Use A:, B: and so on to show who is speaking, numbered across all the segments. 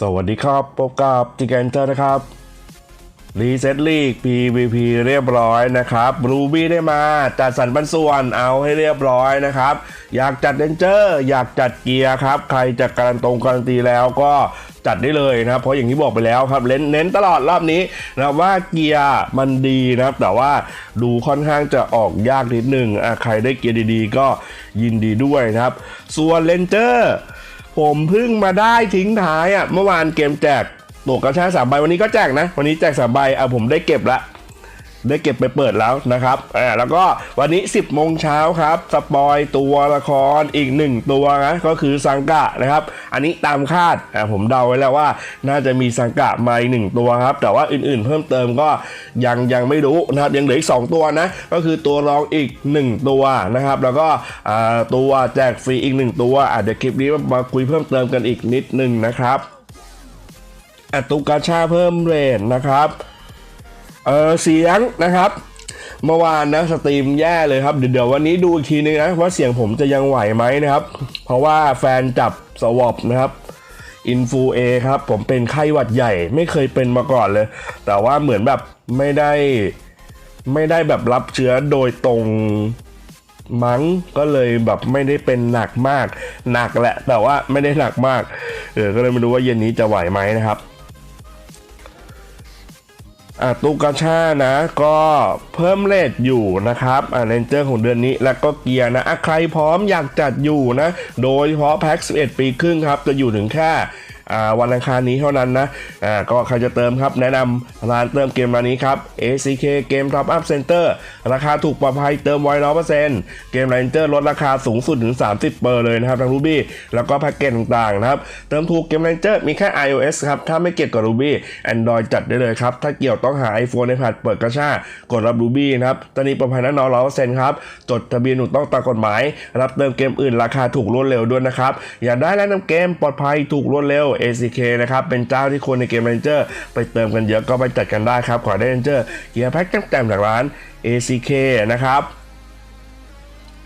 A: สวัสดีครับพบกับจิกแอนเตอร์นะครับ รีเซ็ตลีก PVP เรียบร้อยนะครับรูบี้ได้มาจัดสรรปันส่วนเอาให้เรียบร้อยนะครับ อยากจัดเดนเจอร์ อยากจัดเกียร์ครับ ใครจะการันตรงการันตีแล้วก็จัดได้เลยนะครับ เพราะอย่างที่บอกไปแล้วครับเน้นเน้นตลอดรอบนี้นะว่าเกียร์มันดีนะครับ แต่ว่าดูค่อนข้างจะออกยากนิดนึงอะใครได้เกียร์ดีๆ ก็ยินดีด้วยนะครับ ส่วนเลนเจอร์ ผมเพิ่งมาได้ทิ้งท้ายอะเมื่อวานเกมแจกตัวกระชาสามใบวันนี้ก็แจกนะ วันนี้แจกสามใบอะผมได้เก็บละ ได้เก็บไปเปิดแล้วนะครับอ่าแล้วก็วันนี้ 10โมงเช้าครับสปอยตัวละครอีกหนึ่งตัวนะก็คือสังกะนะครับ อันนี้ตามคาดอ่าผมเดาไว้แล้วว่า น่าจะมีสังกะมาอีกหนึ่งตัวครับ แต่ว่าอื่นๆ เพิ่มเติมก็ยังยังไม่รู้นะครับยังเหลืออีก 2 ตัวนะก็คือตัวรองอีก 1 ตัวนะครับ แล้วก็อ่าตัวแจกฟรีอีก 1 ตัวอะเดี๋ยวคลิปนี้มาคุยเพิ่มเติมกันอีกนิดนึงนะครับอะตุกกาชาเพิ่มเรทนะครับ เออเสียงนะครับ เมื่อวานนะสตรีมแย่เลยครับเดี๋ยววันนี้ดูอีกทีนึงนะว่าเสียงผมจะยังไหวไหมนะครับ เพราะว่าแฟนจับสวอปนะครับอินฟูเอครับ ผมเป็นไข้หวัดใหญ่ไม่เคยเป็นมาก่อนเลย แต่ว่าเหมือนแบบไม่ได้ไม่ได้แบบรับเชื้อโดยตรงมั้งก็เลยแบบไม่ได้เป็นหนักมาก หนักแหละ แต่ว่าไม่ได้หนักมากเออก็เลยไม่รู้ว่าเย็นนี้จะไหวไหมนะครับ ตุกกาชานะก็เพิ่มเลทอยู่นะครับอ่าเรนเจอร์ของเดือนนี้แล้วก็เกียร์นะอะใครพร้อมอยากจัดอยู่นะ โดยเฉพาะแพ็ก11 ปีครึ่งครับ จะอยู่ถึงแค่ วันอังคารนี้เท่านั้นนะก็ใครจะเติมครับ แนะนำร้านเติมเกมร้านนี้ครับ ACK Game Top Up Center ราคาถูกปลอดภัยเติมไวร้อยเปอร์เซ็นต์เกมเรนเจอร์ลดราคาสูงสุดถึง 30 เปอร์เลยนะครับทาง Ruby แล้วก็แพ็กเกจต่างๆนะครับ เติมถูกเกมเรนเจอร์มีแค่ iOS ครับ ถ้าไม่เกี่ยวกับ Ruby Android จัดได้เลยครับ ถ้าเกี่ยวต้องหา iPhone iPad เปิดกระชากดรับ Ruby นะครับตอนนี้ปลอดภัยแน่นอนร้อยเปอร์เซ็นต์ครับ จดทะเบียนถูกต้องตามกฎหมาย รับเติมเกมอื่นราคาถูกรวดเร็วด้วยนะครับ อยากได้แนะนำเกมปลอดภัยถูกรวดเร็ว ACK นะครับ เป็นเจ้าที่คนในเกมเรนเจอร์ไปเติมกันเยอะก็ไปจัดกันได้ครับ ขอได้เรนเจอร์เกียร์แพ็คเต้มๆจากร้าน ACK นะครับ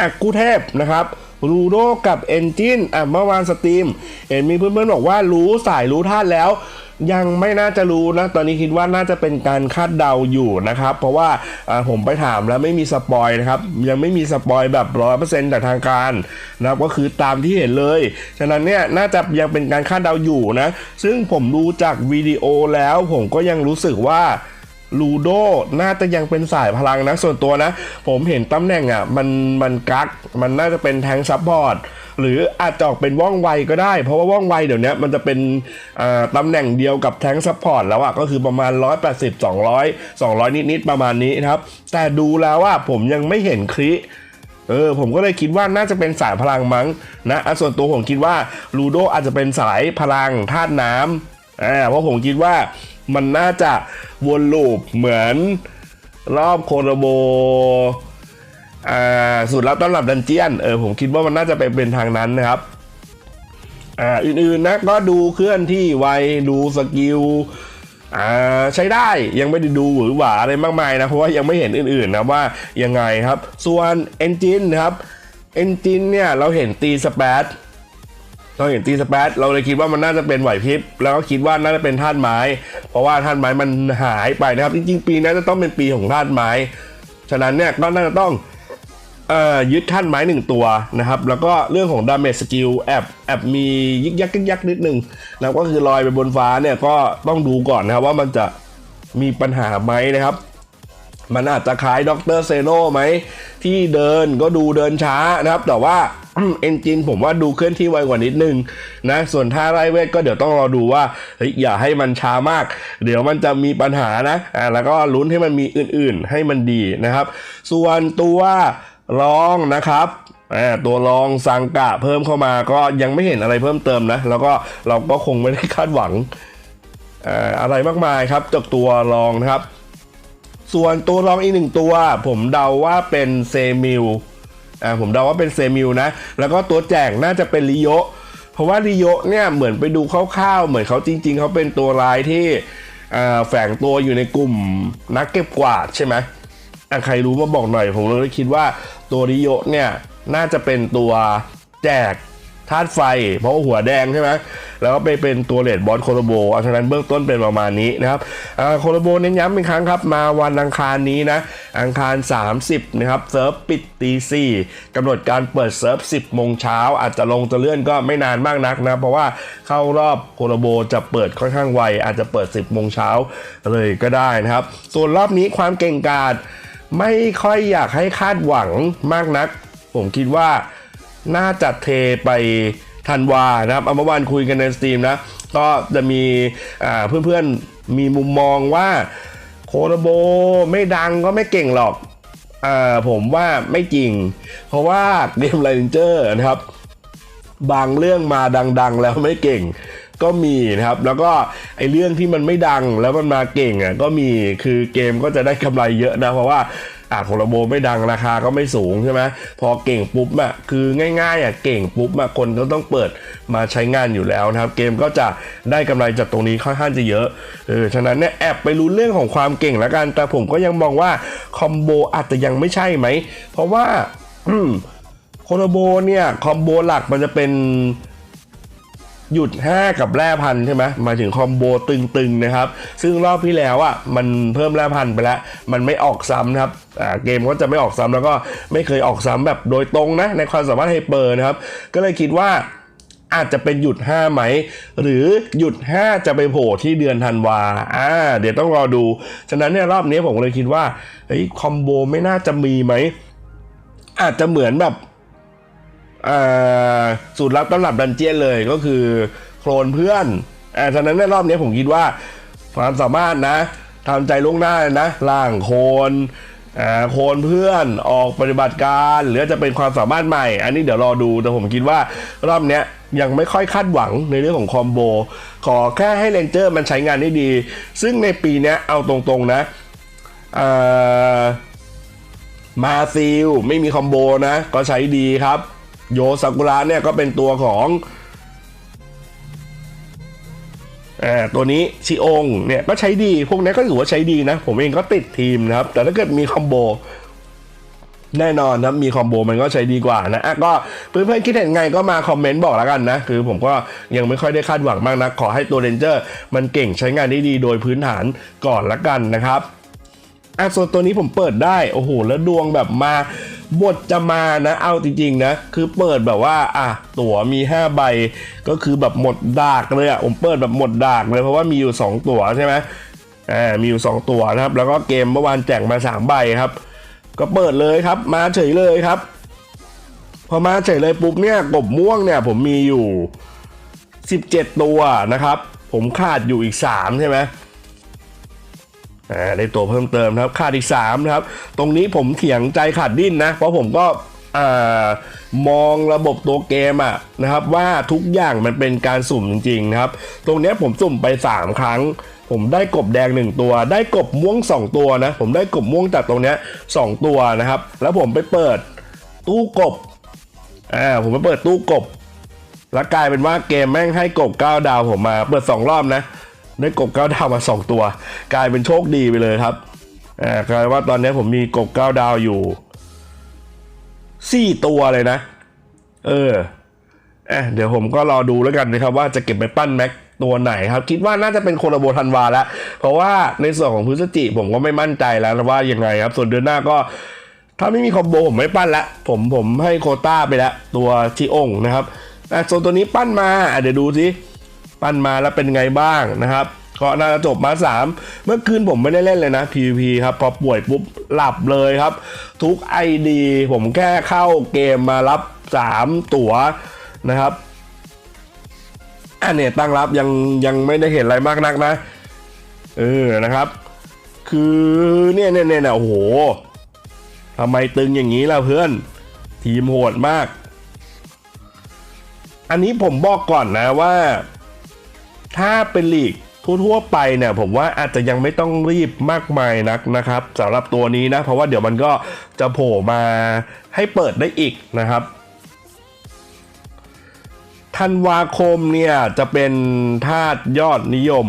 A: อักกูเทพนะครับรูโดกับเอนจินอะเมื่อวานสตรีม เห็นมีเพื่อนๆบอกว่ารู้สายรู้ท่าตุแล้ว ยังไม่น่าจะรู้นะ ตอนนี้คิดว่าน่าจะเป็นการคาดเดาอยู่นะครับ เพราะว่าผมไปถามแล้วไม่มีสปอยนะครับ ยังไม่มีสปอยแบบร้อยเปอร์เซ็นต์จากทางการนะครับก็คือตามที่เห็นเลย ฉะนั้นเนี่ยน่าจะยังเป็นการคาดเดาอยู่นะ ซึ่งผมดูจากวิดีโอแล้วผมก็ยังรู้สึกว่า ลูโดน่าจะยังเป็นสายพลังนะส่วนตัวนะ ผมเห็นตำแหน่งอะมันมันกัก มันน่าจะเป็นแทงซับพอร์ตหรืออาจจะออกเป็นว่องไวก็ได้ เพราะว่าว่องไวเดี๋ยวนี้มันจะเป็นตำแหน่งเดียวกับแทงซับพอร์ตแล้วอะก็คือประมาณ 180 200 200 นิด ๆ ประมาณนี้นะครับ แต่ดูแล้วว่าผมยังไม่เห็นคลิเออผมก็เลยคิดว่าน่าจะเป็นสายพลังมั้งนะอะส่วนตัวผมคิดว่าลูโดอาจจะเป็นสายพลังธาตุน้ำอ่าเพราะผมคิดว่า มันน่าจะวนลูปเหมือนรอบโคโรโบอ่าสุดลับต้อนรับดันเจียนเออผมคิดว่ามันน่าจะไปเป็นทางนั้นนะครับอ่าอื่นๆนะก็ดูเคลื่อนที่ไวดูสกิลอ่าใช้ได้ยังไม่ได้ดูหรือหวาอะไรมากมายนะ เพราะว่ายังไม่เห็นอื่นๆนะว่ายังไงครับ ส่วน Engine นะครับ Engine เนี่ยเราเห็นตีสเปซ เราเห็นตีสเปซเราเลยคิดว่ามันน่าจะเป็นไหวพริบแล้วก็คิดว่าน่าจะเป็นธาตุไม้ เพราะว่าธาตุไม้มันหายไปนะครับจริงๆปีนี้จะต้องเป็นปีของธาตุไม้ ฉะนั้นเนี่ยก็น่าจะต้องออยึดท่านไม้หนึ่งตัวนะครับ แล้วก็เรื่องของดาเมจสกิลแอบแอบมียิกยักยิกยักนิดนึงนะครับก็คือลอยไปบนฟ้าเนี่ยก็ต้องดูก่อนนะครับว่ามันจะมีปัญหาไหมนะครับ มันอาจจะคล้ายด็อกเตอร์เซโนไหมที่เดินก็ดูเดินช้านะครับ แต่ว่า เอนจินผมว่าดูเคลื่อนที่ไวกว่านิดนึงนะส่วนท่าไล่เวทก็เดี๋ยวต้องรอดูว่าเฮ้ยอย่าให้มันช้ามาก เดี๋ยวมันจะมีปัญหานะอ่าแล้วก็ลุ้นให้มันมีอื่นๆ ให้มันดีนะครับ ส่วนตัวรองนะครับตัวรองสังกะเพิ่มเข้ามาก็ยังไม่เห็นอะไรเพิ่มเติมนะ แล้วก็เราก็คงไม่ได้คาดหวังอ่าอะไรมากมายครับจากตัวรองนะครับ ส่วนตัวรองอีกหนึ่งตัว ผมเดาว่าเป็นเซมิล อ่าผมเดาว่าเป็นเซมิลนะ แล้วก็ตัวแจกน่าจะเป็นริโยเพราะว่าริโยเนี่ยเหมือนไปดูคร่าวๆ เหมือนเขาจริง ๆ เขาเป็นตัวร้ายที่แฝงตัวอยู่ในกลุ่มนักเก็บกวาดใช่ไหมใครรู้มาบอกหน่อย ผมเลยคิดว่าตัวริโยเนี่ยน่าจะเป็นตัวแจก ธาตุไฟ เพราะว่าหัวแดงใช่ไหมแล้วก็ไปเป็นตัวเลดบอสโคโลโบเอาฉะนั้นเบื้องต้นเป็นประมาณนี้นะครับโคโลโบเน้นย้ำอีกครั้งครับ มาวันอังคารนี้นะ อังคาร 30 นะครับ เซิร์ฟปิดตีสี่กำหนดการเปิดเซิร์ฟ 10 โมงเช้า อาจจะลงจะเลื่อนก็ไม่นานมากนักนะ เพราะว่าเข้ารอบโคโลโบจะเปิดค่อนข้างไว อาจจะเปิด 10 โมงเช้าเลยก็ได้นะครับ ส่วนรอบนี้ความเก่งกาจไม่ค่อยอยากให้คาดหวังมากนัก ผมคิดว่า น่าจะเทไปธันวานะครับเอาเมื่อวานคุยกันในสตรีมนะ ก็จะมีเพื่อนๆมีมุมมองว่าโคโรโบไม่ดังก็ไม่เก่งหรอกอผมว่าไม่จริง เพราะว่าเกมไลนเจอร์นะครับ บางเรื่องมาดังๆ แล้วไม่เก่งก็มีนะครับ แล้วก็ไอเรื่องที่มันไม่ดังแล้วมันมาเก่งอะก็มีคือเกมก็จะได้กำไรเยอะนะ เพราะว่า อะของระโบไม่ดังราคาก็ไม่สูงใช่ไหมพอเก่งปุ๊บอะคือง่ายๆอะเก่งปุ๊บอะคนก็ต้องเปิดมาใช้งานอยู่แล้วนะครับ เกมก็จะได้กำไรจากตรงนี้ค่อนข้างจะเยอะเออฉะนั้นเนี่ยแอบไปรู้เรื่องของความเก่งแล้วกัน แต่ผมก็ยังมองว่าคอมโบอาจจะยังไม่ใช่ไหม เพราะว่าโคโนโบเนี่ยคอมโบหลักมันจะเป็น หยุด 5 กับแร่พันใช่ไหมหมายถึงคอมโบตึงๆนะครับ ซึ่งรอบที่แล้วอะมันเพิ่มแร่พันไปแล้ว มันไม่ออกซ้ำนะครับเกมก็จะไม่ออกซ้ำแล้วก็ไม่เคยออกซ้ำแบบโดยตรงนะในความสามารถไฮเปอร์นะครับ ก็เลยคิดว่าอาจจะเป็นหยุด 5 ไหม หรือหยุด 5 จะไปโผล่ที่เดือนธันวาอ่าเดี๋ยวต้องรอดู ฉะนั้นเนี่ยรอบนี้ผมเลยคิดว่าเฮ้ยคอมโบไม่น่าจะมีไหมอาจจะเหมือนแบบ สูตรลับตำรับดันเจียนเลยก็คือโคลนเพื่อนอ่าฉะนั้นในรอบนี้ผมคิดว่าความสามารถนะทำใจล่วงหน้านะล่างโคลนโคลนเพื่อนออกปฏิบัติการหรือจะเป็นความสามารถใหม่ อันนี้เดี๋ยวรอดูแต่ผมคิดว่ารอบเนี้ยยังไม่ค่อยคาดหวังในเรื่องของคอมโบ ขอแค่ให้เลนเจอร์มันใช้งานได้ดี ซึ่งในปีนี้เอาตรงๆนะมาซิลไม่มีคอมโบนะ ก็ใช้ดีครับ โยซากุระเนี่ยก็เป็นตัวของตัวนี้ชิองเนี่ยก็ใช้ดีพวกนี้ก็ถือว่าใช้ดีนะ ผมเองก็ติดทีมนะครับ แต่ถ้าเกิดมีคอมโบแน่นอนนะมีคอมโบมันก็ใช้ดีกว่านะอะก็เพื่อนๆคิดเห็นไงก็มาคอมเมนต์บอกแล้วกันนะ คือผมก็ยังไม่ค่อยได้คาดหวังมากนะขอให้ตัวเรนเจอร์มันเก่งใช้งานได้ดีโดยพื้นฐานก่อนละกันนะครับอะส่วนตัวนี้ผมเปิดได้ โอ้โห แล้วดวงแบบมา บทจะมานะ เอาจริงๆนะ คือเปิดแบบว่า อะ ตั๋วมี 5 ใบ ก็คือแบบหมดดากเลยอะ ผมเปิดแบบหมดดากเลย เพราะว่ามีอยู่ 2 ตั๋วใช่ไหมอ่า มีอยู่ 2 ตั๋วนะครับ แล้วก็เกมเมื่อวานแจกมา 3 ใบครับ ก็เปิดเลยครับ มาเฉยเลยครับ พอมาเฉยเลยปุ๊บเนี่ยกบม่วงเนี่ยผมมีอยู่ 17 ตัวนะครับ ผมขาดอยู่อีก 3 ใช่ไหม ได้ตัวเพิ่มเติมนะครับขาดอีก3นะครับ ตรงนี้ผมเถียงใจขาดดิ้นนะ เพราะผมก็มองระบบตัวเกมอะนะครับ ว่าทุกอย่างมันเป็นการสุ่มจริงๆนะครับ ตรงนี้ผมสุ่มไป 3 ครั้ง ผมได้กบแดง 1 ตัว ได้กบม่วง 2 ตัวนะ ผมได้กบม่วงจากตรงนี้2ตัวนะครับ แล้วผมไปเปิดตู้กบอ่าผมไปเปิดตู้กบ แล้วกลายเป็นว่าเกมแม่งให้กบ 9 ดาวผมมาเปิด 2 รอบนะ ได้กบ9ดาวมา2ตัว กลายเป็นโชคดีไปเลยครับอ่ากลายว่าตอนนี้ผมมีกบ9ดาวอยู่4ตัวเลยนะ เออเอะเดี๋ยวผมก็รอดูแล้วกันนะครับ ว่าจะเก็บไปปั้นแม็กตัวไหนครับ คิดว่าน่าจะเป็นโคโลโบทันวาแล้ว เพราะว่าในส่วนของพฤศจิผมก็ไม่มั่นใจแล้วว่ายังไงครับ ส่วนเดือนหน้าก็ ถ้าไม่มีคอมโบผมไม่ปั้นละผมผมให้โคต้าไปแล้วตัวชิองนะครับอะส่วนตัวนี้ปั้นมาเดี๋ยวดูสิ ปั้นมาแล้วเป็นไงบ้างนะครับก็น่าจะจบมา 3 เมื่อคืนผมไม่ได้เล่นเลยนะ PVP ครับ พอป่วยปุ๊บหลับเลยครับ ทุก ID ผมแค่เข้าเกมมารับ 3 ตั๋วนะครับ อันเนี่ยตั้งรับยังยังไม่ได้เห็นอะไรมากนักนะ เออนะครับ คือเนี่ยเนี่ยเนี่ยโอ้โหทำไมตึงอย่างนี้ล่ะเพื่อน ทีมโหดมาก อันนี้ผมบอกก่อนนะว่า ถ้าเป็นลีกทั่วๆไปเนี่ยผมว่าอาจจะยังไม่ต้องรีบมากมายนักนะครับสำหรับตัวนี้นะ เพราะว่าเดี๋ยวมันก็จะโผล่มาให้เปิดได้อีกนะครับธันวาคมเนี่ยจะเป็นธาตุยอดนิยม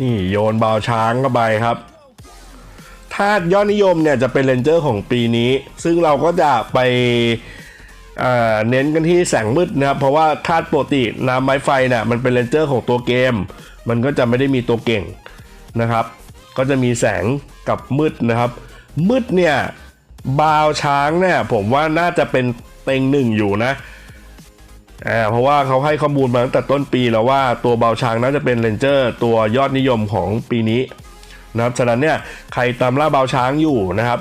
A: นี่โยนเบาช้างเข้าไปครับธาตุยอดนิยมเนี่ยจะเป็นเรนเจอร์ของปีนี้ ซึ่งเราก็จะไป เน้นกันที่แสงมืดนะครับ เพราะว่าธาตุปกติน้ำไม้ไฟเนี่ยมันเป็นเลนเจอร์ของตัวเกม มันก็จะไม่ได้มีตัวเก่งนะครับ ก็จะมีแสงกับมืดนะครับ มืดเนี่ยบาวช้างเนี่ยผมว่าน่าจะเป็นเต็งหนึ่งอยู่นะอ่าเพราะว่าเขาให้ข้อมูลมาตั้งแต่ต้นปีแล้วว่าตัวบาวช้างน่าจะเป็นเลนเจอร์ตัวยอดนิยมของปีนี้นะครับฉะนั้นเนี่ยใครตามล่าบาวช้างอยู่นะครับ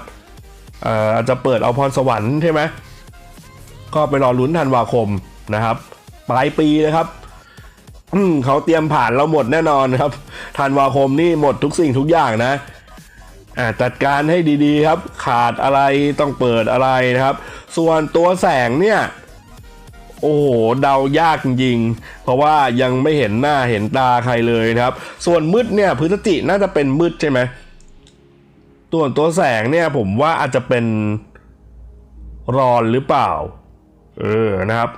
A: อาจจะเปิดเอาพรสวรรค์ใช่ไหม ก็ไปรอลุ้นธันวาคมนะครับ ปลายปีนะครับอืเขาเตรียมผ่านเราหมดแน่นอนครับธันวาคมนี่หมดทุกสิ่งทุกอย่างนะจัดการให้ดีๆครับ ขาดอะไรต้องเปิดอะไรนะครับ ส่วนตัวแสงเนี่ย โอ้โหเดายากจริงๆเพราะว่ายังไม่เห็นหน้าเห็นตาใครเลยนะครับ ส่วนมืดเนี่ยพฤศจิน่าจะเป็นมืดใช่ไหมส่วนตัวแสงเนี่ยผมว่าอาจจะเป็นรอนหรือเปล่า เออนะครับ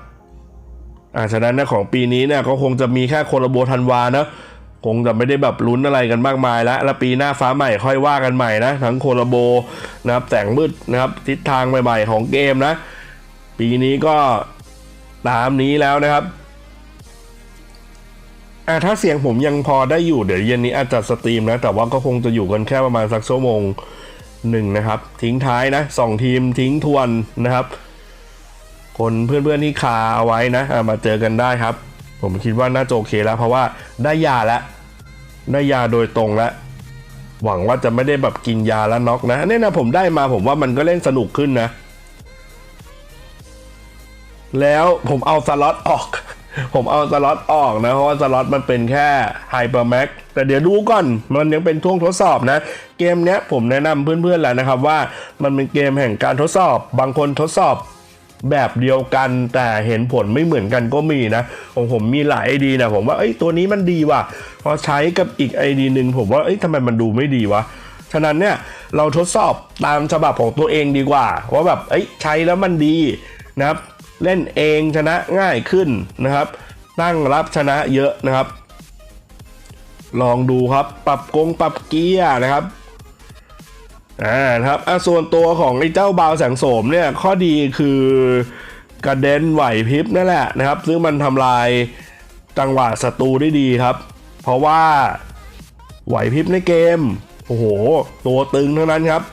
A: อ่าฉะนั้นนะของปีนี้เนี่ยก็คงจะมีแค่โคลาโบธันวานะคงจะไม่ได้แบบลุ้นอะไรกันมากมายแล้ว แล้วปีหน้าฟ้าใหม่ค่อยว่ากันใหม่นะ ทั้งโคลโบนะครับแสงมืดนะครับทิศทางใหม่ๆของเกมนะ ปีนี้ก็ตามนี้แล้วนะครับอ่าถ้าเสียงผมยังพอได้อยู่เดี๋ยวเย็นนี้อาจจะสตรีมนะ แต่ว่าก็คงจะอยู่กันแค่ประมาณสักชั่วโมงหนึ่งนะครับ ทิ้งท้ายนะสองทีมทิ้งทวนนะครับ คนเพื่อนๆที่คาเอาไว้นะมาเจอกันได้ครับ ผมคิดว่าน่าจะโอเคแล้ว เพราะว่าได้ยาแล้วได้ยาโดยตรงแล้วหวังว่าจะไม่ได้แบบกินยาแล้วน็อกนะเนี่ยนะผมได้มาผมว่ามันก็เล่นสนุกขึ้นนะ แล้วผมเอาสล็อตออก ผมเอาสล็อตออกนะ เพราะว่าสล็อตมันเป็นแค่ไฮเปอร์แม็กแต่เดี๋ยวดูก่อนมันยังเป็นช่วงทดสอบนะ เกมเนี้ยผมแนะนำเพื่อนๆแล้วนะครับว่ามันเป็นเกมแห่งการทดสอบ บางคนทดสอบ แบบเดียวกันแต่เห็นผลไม่เหมือนกันก็มีนะของผมมีหลายไอดีนะผมว่าเอ้ยตัวนี้มันดีว่ะพอใช้กับอีกไอดีหนึ่งผมว่าเอ้ยทำไมมันดูไม่ดีวะฉะนั้นเนี่ยเราทดสอบตามฉบับของตัวเองดีกว่า ว่าแบบเอ้ยใช้แล้วมันดีนะครับ เล่นเองชนะง่ายขึ้นนะครับตั้งรับชนะเยอะนะครับ ลองดูครับปรับกงปรับเกียร์นะครับ อ่าครับอะส่วนตัวของไอ้เจ้าบาวแสงโสมเนี่ยข้อดีคือกระเด็นไหวพริบนั่นแหละนะครับ ซึ่งมันทำลายจังหวะศัตรูได้ดีครับ เพราะว่าไหวพริบในเกม โอ้โห ตัวตึงเทั้งนั้นครับ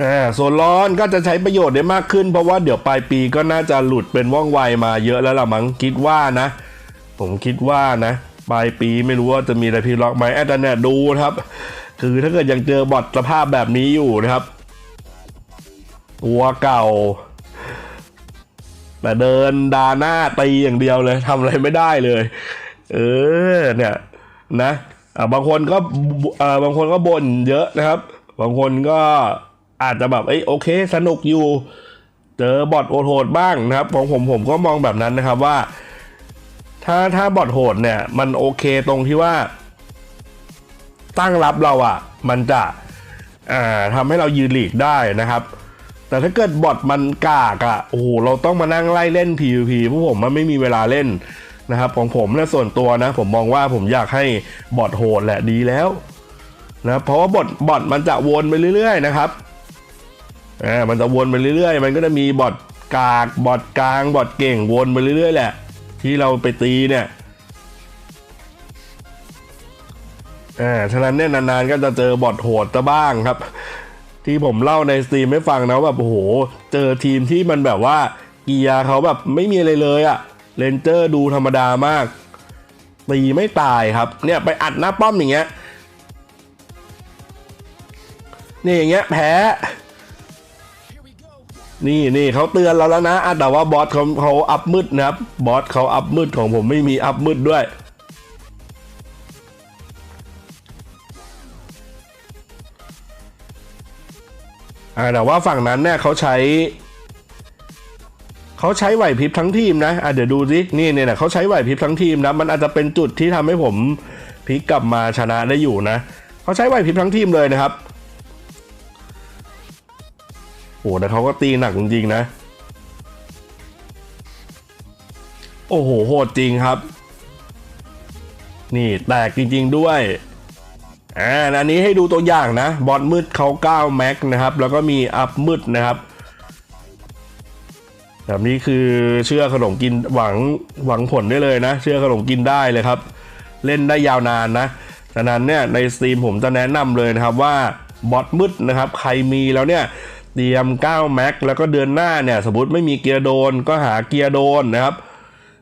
A: อ่าส่วนร้อนก็จะใช้ประโยชน์ได้มากขึ้น เพราะว่าเดี๋ยวปลายปีก็น่าจะหลุดเป็นว่องไวมาเยอะแล้วล่ะมั้งคิดว่านะ ผมคิดว่านะปลายปีไม่รู้ว่าจะมีอะไรพีล็อกไหมแต่เนี่ยดูครับ คือถ้าเกิดยังเจอบอทสภาพแบบนี้อยู่นะครับ ตัวเก่า แต่เดินดาหน้าตีอย่างเดียวเลยทำอะไรไม่ได้เลย เออเนี่ยนะาบางคนก็าบางคนก็บ่นเยอะนะครับ บางคนก็อาจจะแบบเอ้ยโอเค สนุกอยู่ เจอบอทโหดบ้างนะครับของผมผมก็มองแบบนั้นนะครับว่า ถ้าถ้าบอทโหดเนี่ย มันโอเคตรงที่ว่า ตั้งรับเราอะ่ะ มันจะอ่าทำให้เรายืนหลีกได้นะครับ แต่ถ้าเกิดบอทมันกากอะ่ะโอ้โหเราต้องมานั่งไล่เล่น PVP พวกผมมันไม่มีเวลาเล่นนะครับ ของผมและส่วนตัวนะ ผมมองว่าผมอยากให้บอทโหดแหละดีแล้วนะเพราะว่าบอทบอทมันจะวนไปเรื่อย ๆ นะครับอ่ามันจะวนไปเรื่อย ๆ มันก็จะมีบอทกากบอทกลางบอทเก่งวนไปเรื่อยๆแหละ ที่เราไปตีเนี่ยอ่าฉะนั้นเนี่ยนานๆก็จะเจอบอทโหดซะบ้างครับ ที่ผมเล่าในสตรีมให้ฟังนะแบบโอ้โห เจอทีมที่มันแบบว่าเกียร์เขาแบบไม่มีอะไรเลยอะเลนเจอร์ดูธรรมดามากตีไม่ตายครับ เนี่ยไปอัดหน้าป้อมอย่างเงี้ยนี่อย่างเงี้ยแพ้ นี่นี่เขาเตือนเราแล้วนะแต่ว่าบอสเขาเขาอัพมืดนะครับ บอสเขาอัพมืดของผมไม่มีอัพมืดด้วยอ่าแต่ว่าฝั่งนั้นเนี่ยเขาใช้เขาใช้ไหวพริบทั้งทีมนะอะเดี๋ยวดูสินี่เนี่ยนะเขาใช้ไหวพริบทั้งทีมนะมันอาจจะเป็นจุดที่ทำให้ผมพลิกกลับมาชนะได้อยู่นะเขาใช้ไหวพริบทั้งทีมเลยนะครับ โอ้แต่เขาก็ตีหนักจริงๆนะ โอ้โหโหดจริงครับ นี่แตกจริง ๆด้วยอ่าอันนี้ให้ดูตัวอย่างนะ บอลมืดเขา9แม็กนะครับ แล้วก็มีอัพมืดนะครับแบบนี้คือเชื่อขนมกินหวังหวังผลได้เลยนะ เชื่อขนมกินได้เลยครับ เล่นได้ยาวนานนะดังนั้นเนี่ยในสตรีมผมจะแนะนำเลยนะครับว่าบอทมืดนะครับ ใครมีแล้วเนี่ย เตรียม 9 แม็กแล้วก็เดือนหน้าเนี่ยสมมติไม่มีเกียร์โดนก็หาเกียร์โดนนะครับ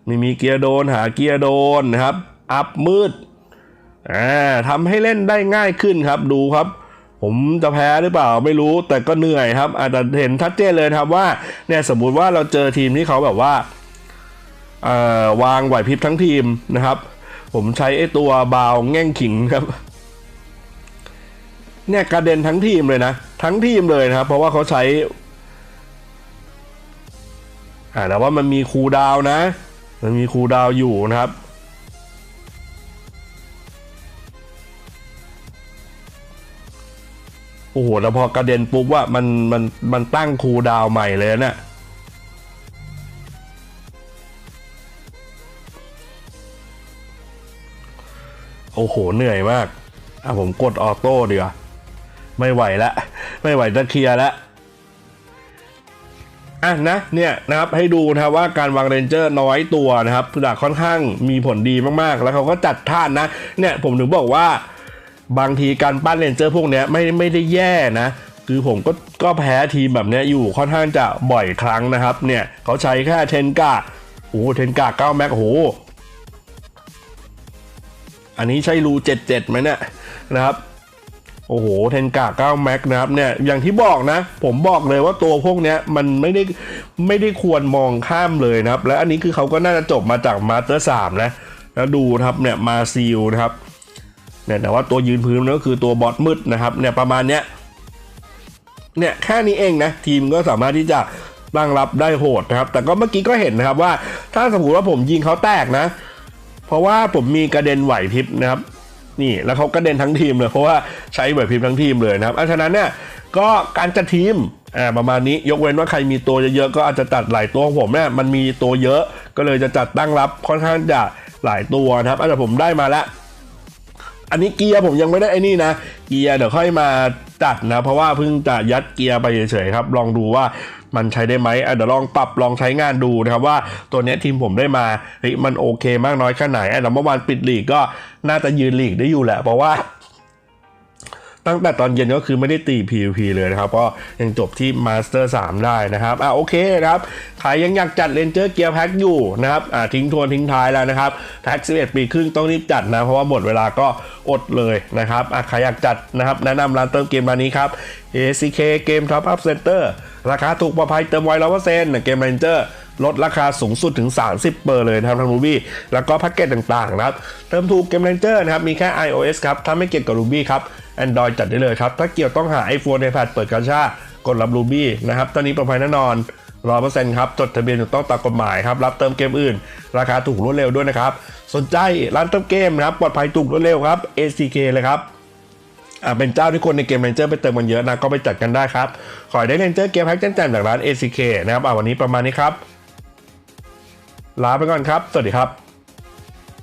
A: ไม่มีเกียร์โดนหาเกียร์โดนนะครับ อัพมืดอ่าทำให้เล่นได้ง่ายขึ้นครับดูครับ ผมจะแพ้หรือเปล่าไม่รู้แต่ก็เหนื่อยครับอาจจะเห็นชัดเจนเลยครับว่าเนี่ยสมมุติว่าเราเจอทีมที่เขาแบบว่าเอ่อวางไหวพริบทั้งทีมนะครับ ผมใช้ไอ้ตัวบาวแง่งขิงครับ เนี่ยกระเด็นทั้งทีมเลยนะ ทั้งทีมเลยนะครับ เพราะว่าเขาใช้ อ่าแต่ว่ามันมีคูดาวนะ มันมีคูดาวอยู่นะครับโอ้โหแล้วพอกระเด็นปุ๊บว่ามันมันมันตั้งคูดาวใหม่เลยนะเนี่ยโอ้โห เหนื่อยมาก อะผมกดออโต้ดีกว่า ไม่ไหวแล้วไม่ไหวจะเคลียร์แล้วอะนะเนี่ยนะครับให้ดูนะครับว่าการวางเรนเจอร์น้อยตัวนะครับจากค่อนข้างมีผลดีมากๆ แล้วเขาก็จัดท่านนะเนี่ยผมถึงบอกว่าบางทีการปั้นเรนเจอร์พวกเนี้ยไม่ไม่ได้แย่นะ คือผมก็ก็แพ้ทีมแบบเนี้ยอยู่ค่อนข้างจะบ่อยครั้งนะครับ เนี่ยเขาใช้แค่เทนกาโอ้เทนกาเก้าแม็กโอ้โหอันนี้ใช่รู77ไหมเนี่ยนะครับ โอ้โหเทนกา9แม็กนะครับเนี่ยอย่างที่บอกนะ ผมบอกเลยว่าตัวพวกเนี้ยมันไม่ได้ไม่ได้ควรมองข้ามเลยนะครับ และอันนี้คือเขาก็น่าจะจบมาจากมาสเตอร์สามนะแล้วดูครับเนี่ยมาซีลนะครับเนี่ยแต่ว่าตัวยืนพื้นนั่นก็คือตัวบอทมืดนะครับเนี่ยประมาณเนี้ยเนี่ยแค่นี้เองนะทีมก็สามารถที่จะตั้งรับได้โหดนะครับ แต่ก็เมื่อกี้ก็เห็นนะครับว่า ถ้าสมมติว่าผมยิงเขาแตกนะ เพราะว่าผมมีกระเด็นไหวพริบนะครับ นี่แล้วเขากระเด็นทั้งทีมเลย เพราะว่าใช้ไหวพริบทั้งทีมเลยนะครับอันฉะนั้นเนี่ยก็การจัดทีมอ่าประมาณนี้ยกเว้นว่าใครมีตัวเยอะๆก็อาจจะจัดหลายตัวของผมเนี่ยมันมีตัวเยอะก็เลยจะจัดตั้งรับค่อนข้างจะหลายตัวนะครับอาจจะผมได้มาแล้วอันนี้เกียร์ผมยังไม่ได้ไอ้นี่นะ เกียร์เดี๋ยวค่อยมาจัดนะ เพราะว่าเพิ่งจะยัดเกียร์ไปเฉยๆครับ ลองดูว่า มันใช้ได้ไหมเดี๋ยวลองปรับลองใช้งานดูนะครับว่าตัวนี้ทีมผมได้มาเฮ้ยมันโอเคมากน้อยแค่ไหนแล้วเมื่อวานปิดลีกก็น่าจะยืนลีกได้อยู่แหละเพราะว่า ตั้งแต่ตอนเย็นก็คือไม่ได้ตี PVP เลยนะครับ ก็ยังจบที่ Master 3 ได้นะครับอะโอเคนะครับใครยังอยากจัดเลนเจอร์เกียร์แพ็กอยู่นะครับอะทิ้งทวนทิ้งท้ายแล้วนะครับแพ็ก11 ปีครึ่งต้องรีบจัดนะเพราะว่าหมดเวลาก็อดเลยนะครับอะใครอยากจัดนะครับแนะนำร้านเติมเกมร้านนี้ครับ ACK เกม Top Up Center ราคาถูกปลอดภัยเติมไวร้อยเปอร์เซ็นต์เกมเรนเจอร์ลดราคาสูงสุดถึง 30 เปอร์เลยนะครับทาง Ruby แล้วก็แพ็กเกจต่างๆนะครับ เติมถูกเกมเรนเจอร์นะครับ มีแค่ iOS ครับ ถ้าไม่เกี่ยวกับ Ruby ครับ Android จัดได้เลยครับ ถ้าเกี่ยวต้องหา iPhone iPad เปิดกาชากดรับ Ruby นะครับตอนนี้ปลอดภัยแน่นอนร้อยเปอร์เซ็นต์ครับ จดทะเบียนถูกต้องตามกฎหมายครับ รับเติมเกมอื่น ราคาถูกรวดเร็วด้วยนะครับ สนใจร้านเติมเกมนะครับ ปลอดภัยถูกรวดเร็วครับ ACK เลยครับอ่าเป็นเจ้าที่คนในเกมเรนเจอร์ไปเติมกันเยอะนะ ก็ไปจัดกันได้ครับ ขอให้ได้เรนเจอร์เกมแพ็กแจ่มๆจากร้าน ACK นะครับอ่าวันนี้ประมาณนี้ครับ ลาไปก่อนครับ สวัสดีครับ